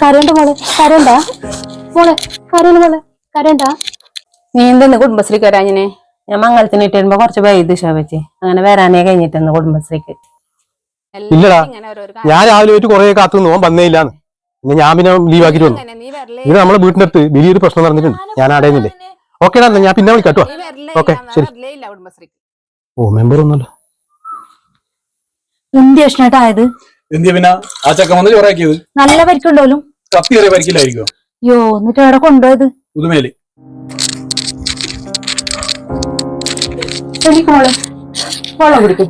കരണ്ട മോളെ കരണ്ട മോളെ കരണ്ട മോളെ കരണ്ട നീ എന്തെന്ന് കുടുംബശ്രീക്ക് കരാഞ്ഞിനെ ഞാൻ മംഗളത്തിന് ഇട്ട് വരുമ്പോ കുറച്ച് വൈദ്യ ശോഭിച്ച് അങ്ങനെ വരാനേ കഴിഞ്ഞിട്ടെന്ന് കുടുംബശ്രീക്ക്. ഇല്ലടാ ഞാൻ രാവിലെ പോയിട്ട് കുറെ കാത്തു നിന്ന് ഓൻ വന്നേ ഇല്ലാന്ന് പിന്നെ ഞാൻ പിന്നെ ലീവ് ആക്കി വന്നു. ഇത് നമ്മളെ വീടിന്റെ അടുത്ത് വലിയൊരു പ്രശ്നം നടന്നിട്ടുണ്ട്. ഞാൻ അടയുന്നില്ലേ ഓക്കെ ഞാൻ പിന്നെ വിളിക്കാട്ടോ ഓക്കെ ശരി. ഓ മെമ്പർ ഒന്നല്ലോ എന്ത് പ്രശ്നമായിട്ടായത് എന്തിയ പിന്നെ? ആ ചെക്കൻ വന്ന് ചോറാക്കിയത് നല്ല പരിക്കുണ്ടോലും? കപ്പി കയറിയ പരിക്കില്ലായിരിക്കോ യോ എന്നിട്ട് അവിടെ കൊണ്ടുപോയത്? പുതുമേൽ. എനിക്ക് മോളെ. വെള്ളം കുടിക്കും.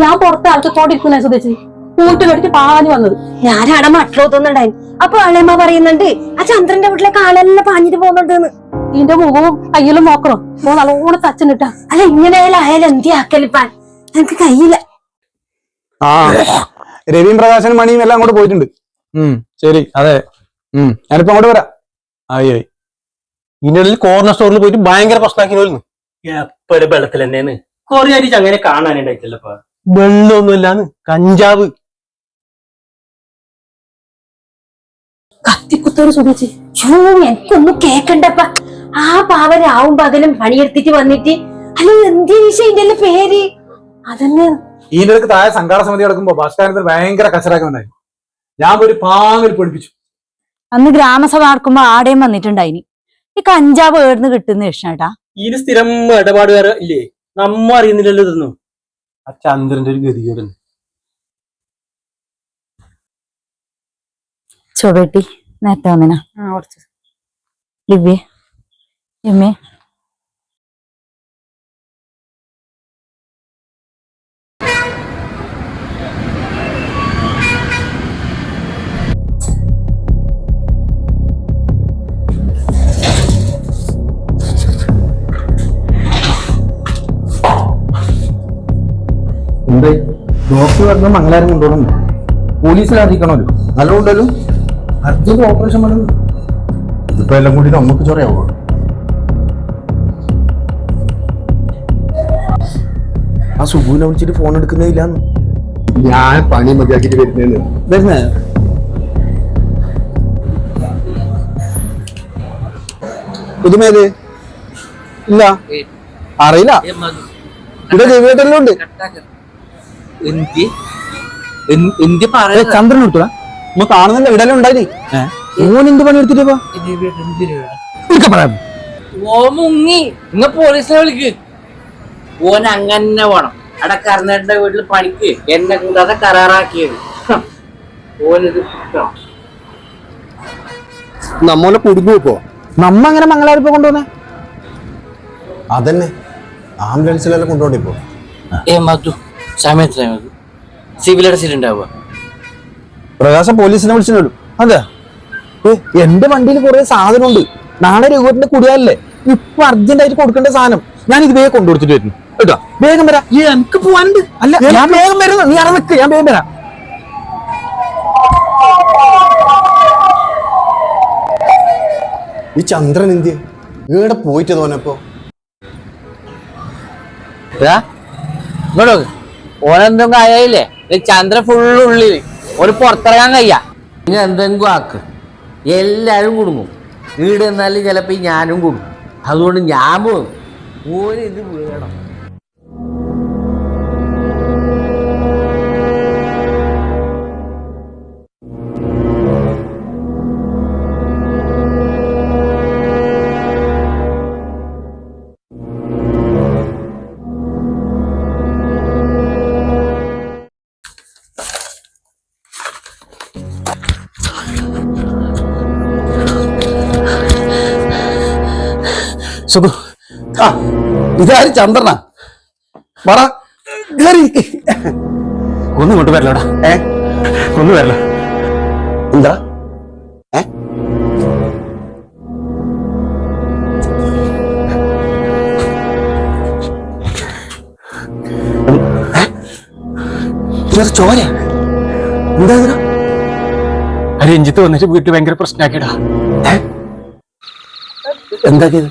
ഞാൻ പുറത്ത് ആൾക്കോടിരിക്കുന്ന സുധേച്ചി കൂട്ട് കടിച്ച് പാഞ്ഞു വന്നത്. ഞാനവിടെ മട്ടിലോത്തുന്നുണ്ടായി അപ്പൊ അളയമ്മ പറയുന്നുണ്ട് ആ ചന്ദ്രന്റെ വീട്ടിലെ ആളെല്ലാം പാഞ്ഞിട്ട് പോകുന്നുണ്ട് ഇതിന്റെ മുഖവും കയ്യിലും നോക്കണോ? ഓ നല്ലോണം തച്ചനിട്ടാ അല്ല ഇങ്ങനെയായാലും ആയാലും എന്തി ആക്കലിപ്പാൻ എനിക്ക് കയ്യില്ല. ആ രവിയും പ്രകാശനും മണിയും എല്ലാം അങ്ങോട്ട് പോയിട്ടുണ്ട്. ശരി. അതെ. ഉം. ഞാനിപ്പോ അങ്ങോട്ട് വരാം. ആയി ആയി ഇതിന്റെ കോർണർ സ്റ്റോറിൽ പോയിട്ട് ഭയങ്കര പ്രശ്നമാക്കി എപ്പോഴും വെള്ളത്തിൽ തന്നെയാണ്. കൊറേ ആയിട്ട് അങ്ങനെ കാണാനുണ്ടായിട്ടില്ലപ്പാ വെള്ളമൊന്നും ഇല്ലാന്ന് കഞ്ചാവ്. കത്തിക്കുത്തോട് സുഖിച്ച് ഷൂ എനിക്കൊന്നും കേക്കണ്ടപ്പ. ആ പാവ രാവും പകലും പണിയെടുത്തിട്ട് വന്നിട്ട്. അല്ല എന്തി ഇതിന്റെ എല്ലാം പേര്? അതന്നെ. ഈ നിരക്ക് താഴെ സംഘാട സമിതി നടക്കുമ്പോ ബസ് സ്റ്റാൻഡിൽ ഭയങ്കര കച്ചറാക്കുന്നുണ്ടായി ഞാൻ ഒരു പാങ്ങിൽ പഠിപ്പിച്ചു. അന്ന് ഗ്രാമസഭ നടക്കുമ്പോ ആടേം വന്നിട്ടുണ്ടായിനി ഈ കഞ്ചാവ് ഏടുന്ന് കിട്ടുന്ന ഇഷ്ടട്ടാ ഇതിന് സ്ഥിരം ഇടപാടുകാർ ഇല്ലേ? നമ്മ അറിയുന്നില്ലല്ലോ ഇതൊന്നും. ആ ചന്ദ്രന്റെ ഒരു ഗതികേട് ചൊവ്വേട്ടി നേരത്തെ വന്നിനാ. ദിവ്യ എമ്മേ ഡോക്ടർ വരുന്ന മംഗലാരം കൊണ്ടുപോകണം പോലീസിൽ അറിയിക്കണമല്ലോ. നല്ല ഉണ്ടല്ലോ അർജന്റ് ഓപ്പറേഷൻ വേണം. ഇതിപ്പോ എല്ലാം കൂടി നമുക്ക് ചൊറയാവോ? ആ സുബുവിനെ വിളിച്ചിട്ട് ഫോൺ എടുക്കുന്നില്ല ഞാൻ പണി മതിയാക്കിട്ട് വരുന്നേന്ന്. വരുന്നേ? പുതുമേത്? ഇല്ല. അറിയില്ല. ഇവിടെ രവിയേട്ടെല്ലാം ഉണ്ട്. ചന്ദ്രൻ എടുത്തോ നമ്മ കാണുന്നില്ല ഇവിടെ ഉണ്ടായി ഓൻ എന്ത് പണി എടുത്തിട്ട് പറയാം. ഓ മുങ്ങി. ഇങ്ങ പോലീസിനെ വിളിക്ക്. ഓൻ അങ്ങനെ വേണം. അവിടെ കർണാടക വീട്ടിൽ പണിക്ക്. എന്നെ കൂടാതെ കരാറാക്കിയത്. ഓനത് നമ്മളെ കുടുങ്ങി ഇപ്പോ നമ്മ അങ്ങനെ മംഗലാരിപ്പോ കൊണ്ടുവന്നേ? അതന്നെ. ആംബുലൻസിലെല്ലാം കൊണ്ടുപോണ്ടി ഇപ്പോ ഏ മധു. സമയത്തിലെ മധു സിവിൽ അടച്ചിട്ടുണ്ടാവുക പ്രകാശം പോലീസിനെ വിളിച്ചിട്ടുള്ളൂ അതെ. എന്റെ വണ്ടിയിൽ കുറെ സാധനം ഉണ്ട് നാളെ രൂപത്തിന്റെ കുടിയാലല്ലേ ഇപ്പൊ അർജന്റ് ആയിട്ട് കൊടുക്കേണ്ട സാധനം. ഞാൻ ഇത് വേഗം കൊണ്ടുകൊടുത്തിട്ട് വരുന്നു കേട്ടോ? വേഗം വരാം. എനിക്ക് പോവാനുണ്ട്. അല്ല ഞാൻ വേഗം വരുന്നു നീ അവിടെ നിൽക്ക് ഞാൻ വേഗം വരാം. ഈ ചന്ദ്രൻ എന്ത് ഇവിടെ പോയിട്ട് തോന്നപ്പോ ഇങ്ങോട്ട് ഓനെന്തും കാര്യമില്ലേ ചന്ദ്ര ഫുള്ള് ഉള്ളിൽ. ഒരു പുറത്തിറങ്ങാൻ കഴിയ. ഇനി എന്തെങ്കിലും ആക്ക്. എല്ലാരും കുടുങ്ങും. വീട് എന്നാലും ചിലപ്പോ ഞാനും കുടുങ്ങും. അതുകൊണ്ട് ഞാൻ പോകും ഓനിത് വേണം. സുഖു ആ ഇതാര് ചന്ദ്രനാ? പറ. ഒന്നും ഇങ്ങോട്ട് വരലോടാ. ഏ? ഒന്നും വരല. എന്താ? ഏ? ചോര. എന്താ രഞ്ജിത്ത് വന്നിട്ട് വീട്ടിൽ ഭയങ്കര പ്രശ്നമാക്കിയടാ. എന്താ ചെയ്ത്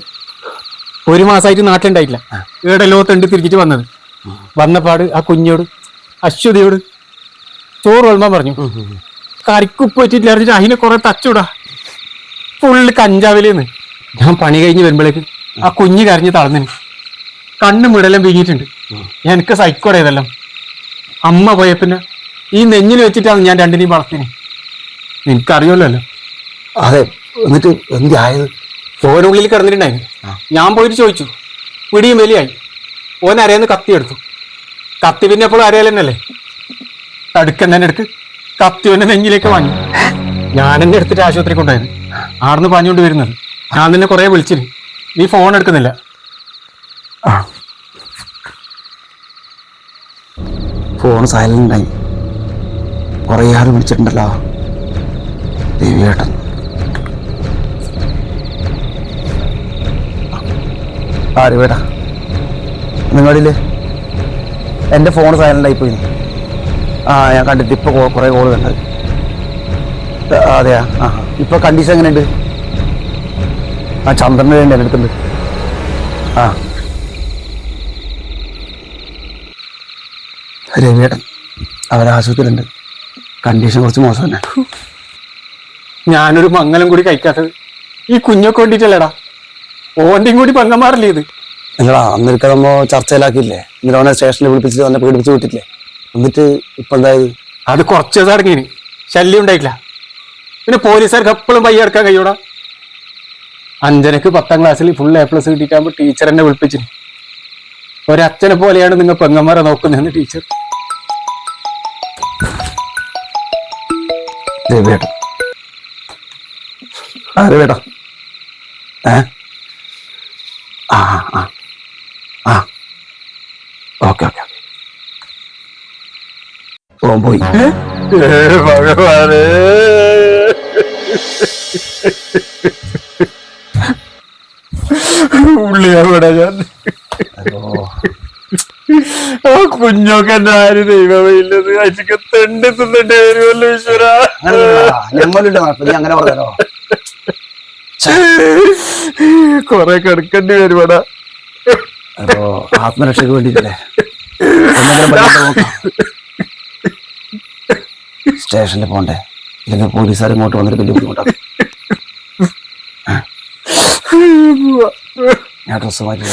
ഒരു മാസമായിട്ട് നാട്ടിലുണ്ടായിട്ടില്ല. ഏടെല്ലോ തെണ്ട് തിരിച്ചിട്ട് വന്നത്. വന്നപാട് ആ കുഞ്ഞോട് അശ്വതിയോട് ചോറ് വെള്ളം പറഞ്ഞു. കറിക്കുപ്പ് വെച്ചിട്ട് അറിഞ്ഞിട്ട് അതിനെ കുറെ തച്ചൂടാ. ഫുള്ള് കഞ്ചാവിലേന്ന്. ഞാൻ പണി കഴിഞ്ഞ് വരുമ്പോഴേക്ക് ആ കുഞ്ഞ് കരഞ്ഞ് തളന്നിന് കണ്ണും വിടലും വീങ്ങിയിട്ടുണ്ട്. എനിക്ക് സൈക്കോടെ ഇതെല്ലാം. അമ്മ പോയ പിന്നെ ഈ നെഞ്ഞിൽ വെച്ചിട്ടാണ് ഞാൻ രണ്ടിനെയും വളർത്തിന്. നിനക്കറിയല്ലോ അതെ എന്നിട്ട് എന്തായത് ഓനുള്ളിൽ കിടന്നിട്ടുണ്ടായിരുന്നു ഞാൻ പോയിട്ട് ചോദിച്ചു. പിടിയും വലിയായി. ഓൻ അരയെന്ന് കത്തി എടുത്തു. കത്തി പിന്നെ എപ്പോഴും അരയിൽ തന്നെയല്ലേ തടുക്കൻ തന്നെ എടുക്ക്. കത്തി ഓന്റെ നെഞ്ഞിലേക്ക് വാങ്ങി. ഞാൻ എന്നെ എടുത്തിട്ട് ആശുപത്രി കൊണ്ടായിരുന്നു ആടുന്ന് പാഞ്ഞുകൊണ്ട് വരുന്നത്. ഞാൻ നിന്നെ കുറെ വിളിച്ചിന്. നീ ഫോൺ എടുക്കുന്നില്ല. ഫോൺ സൈലന്റ് ആയി. കുറെ ആൾ വിളിച്ചിട്ടുണ്ടല്ലോ. ദേവിയേട്ടൻ. ആര്? വേടാ നിങ്ങളിൽ? എന്റെ ഫോൺ സൈലന്റ് ആയി പോയി. ആ ഞാൻ കണ്ടിട്ട് ഇപ്പോൾ കുറേ കോൾ കണ്ടത്. അതെയാ? ആ ഇപ്പോൾ കണ്ടീഷൻ എങ്ങനെയുണ്ട്? ആ ചന്ദ്രന് വേണ്ടി എന്റെ അടുത്തുണ്ട്. ആ. രവിയേട്ടൻ അവർ ആശുപത്രിയിലുണ്ട്. കണ്ടീഷൻ കുറച്ച് മോശം തന്നെ. ഞാനൊരു മംഗലം കൂടി കഴിക്കാത്തത്. ഈ കുഞ്ഞൊക്കെ വേണ്ടിട്ടല്ലേടാ? ഓന്റെയും കൂടി പെങ്ങന്മാരല്ലേ ഇത്? നിങ്ങളാ അന്നൊരു നമ്മ ചർച്ചയിലാക്കിയില്ലേ? എന്നിട്ട് അവനെ സ്റ്റേഷനിൽ വിളിപ്പിച്ചിട്ട് അവനെ പീഡിപ്പിച്ച് വിട്ടില്ലേ എന്നിട്ട് ഇപ്പൊ എന്തായത്? അത് കുറച്ച് ദിവസം അടങ്ങിന് ശല്യം ഉണ്ടായിട്ടില്ല. പിന്നെ പോലീസുകാർക്ക് എപ്പോഴും പയ്യ എടുക്കാൻ കഴിയൂടാ? അഞ്ചനക്ക് പത്താം ക്ലാസ്സിൽ ഫുൾ എ പ്ലസ് കിട്ടിയിട്ടാകുമ്പോൾ ടീച്ചർ എന്നെ വിളിപ്പിച്ചിന്. ഒരച്ഛനെ പോലെയാണ് നിങ്ങൾ പെങ്ങന്മാരെ നോക്കുന്നതെന്ന് ടീച്ചർ രവിയേട്ടൻ ആ രവിയേട്ടാ ഏ ആ ആ ആ ഓക്കെ ഓക്കെ ഓക്കെ ഓൻ പോയി ഭഗവാനേ. ഉള്ളി അവിടെ ഞാൻ. ആ കുഞ്ഞൊക്കെ എന്റെ ആര് ദൈവമേ ഇല്ലത് അച്ഛക്ക് തെണ്ടി തിന്നിട്ട് വരുമല്ലോ ഈശ്വര. അങ്ങനെ പറഞ്ഞോ കൊറേ കിടക്കേണ്ടി വരുവാടാ. അപ്പോ ആത്മരക്ഷയ്ക്ക് നോക്കാം. സ്റ്റേഷനിൽ പോണ്ടേ? ഇല്ലെങ്കിൽ പോലീസുകാർ ഇങ്ങോട്ട് വന്നിട്ട് വലിയ ബുദ്ധിമുട്ടാണ് ഞാൻ ഡ്രസ്സ് മാറ്റി.